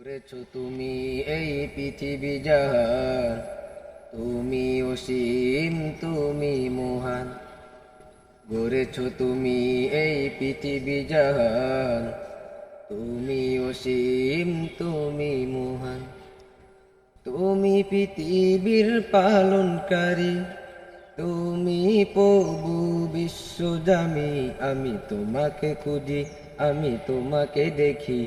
করেছ তুমি এই পৃথিবী জাহান তুমি অসীম, তুমি মহান। গড়েছ তুমি এই পৃথিবী জাহান তুমি অসীম, তুমি মহান। তুমি পৃথিবীর পালনকারী। তুমি প্রভু বিশ্বজামি আমি তোমাকে খুঁজি, আমি তোমাকে দেখি।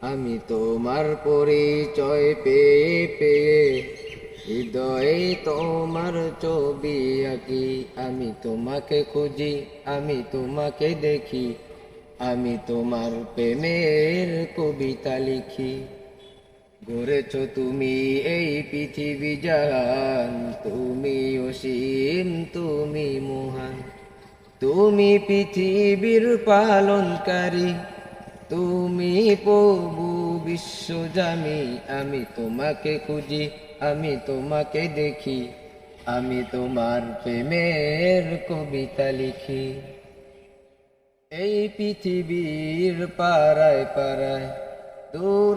আমি তোমার পরিচয় পেয়ে পেয়ে হৃদয়ে তোমার ছবি আঁকি। আমি তোমাকে খুঁজি, আমি তোমাকে দেখি। আমি তোমার প্রেমের কবিতা লিখি। গড়েছ তুমি এই পৃথিবী জাহান। তুমি অসীম, তুমি মহান। তুমি পৃথিবীর পালনকারী। তুমি প্রভু বিশ্বজামি আমি তোমাকে খুঁজি, আমি তোমাকে দেখি, আমি তোমার প্রেমের কবিতা লিখি। এই পৃথিবীর পাড়ায় পাড়ায় দূর